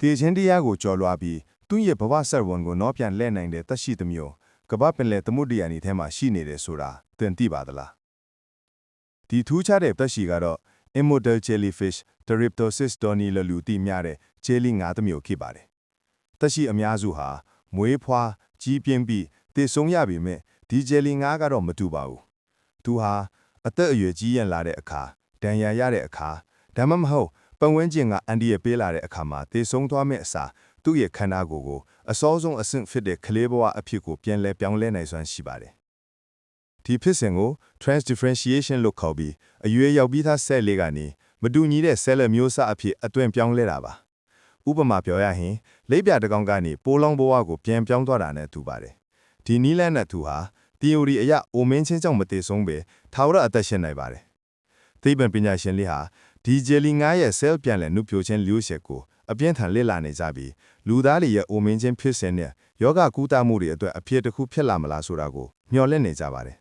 တေချင်းတရားကိုကြော်လွှားပြီးသူ့ရဲ့ဘဝဆက်ဝန်ကိုတော့ပြန်လှည့်နိုင်တဲ့သက်ရှိသမျိုးကမ္ဘာပင်လယ်သမုဒ္ဒရာနေထဲမှာရှိနေတယ်ဆိုတာသင်သိပါသလားဒီထူးခြားတဲ့သက်ရှိကတော့ immortal jellyfish Turritopsis doni လို့လူသိများတဲ့ jelly ငါးတစ်မျိုးဖြစ်ပါတယ်သက်ရှိအများစုဟာမွေးဖွားကြီးပြင်းပြီးတည်ဆုံးရပေမဲ့ဒီ jelly ငါးကတော့မတူပါဘူးသူဟာအသက်အရွယ်ကြီးရင့်လာတဲ့အခါဒဏ်ရာရတဲ့အခါဒါမှမဟုတ် ပတ်ဝန်းကျင်ကအန်ဒီရပေးလာတဲ့အခါမှာတည်ဆုံးသွားမယ့်အစားသူ့ရဲ့ခန္ဓာကိုယ်ကိုအစောဆုံးအဆင့်ဖြစ်တဲ့ကလေးဘဝအဖြစ်ကိုပြန်လဲပြောင်းလဲနိုင်စွမ်းရှိပါတယ်ဒီဖြစ်စဉ်ကို transdifferentiation လို့ခေါ်ပြီးအရွယ်ရောက်ပြီးသား cell လေးကနေမတူညီတဲ့ cell မျိုးစအဖြစ်အသွင်ပြောင်းလဲတာပါဥပမာပြောရရင်လိပ်ပြတစ်ကောင်ကနေပိုးလောင်းဘဝကိုပြန်ပြောင်းသွားတာနဲ့တူပါတယ်ဒီနီးလန်းနဲ့သူဟာ theory အရအိုမင်းချင်းကြောင့်မတည်ဆုံးပဲထာဝရအသက်ရှင်နိုင်ပါတယ်သိပ္ပံပညာရှင်လေးဟာ ဒီ jelly ငါးရဲ့ cell ပြန်လည်နှုတ်ပြခြင်းလျှို့ရှက်ကိုအပြင်းထန်လေ့လာနေကြပြီးလူသားတွေရဲ့အိုမင်းချင်းဖြစ်စဉ်နဲ့ယောဂကူးတာမှုတွေအတွက်အဖြစ်တစ်ခုဖြစ်လာမလားဆိုတာကိုမျှော်လင့်နေကြပါတယ်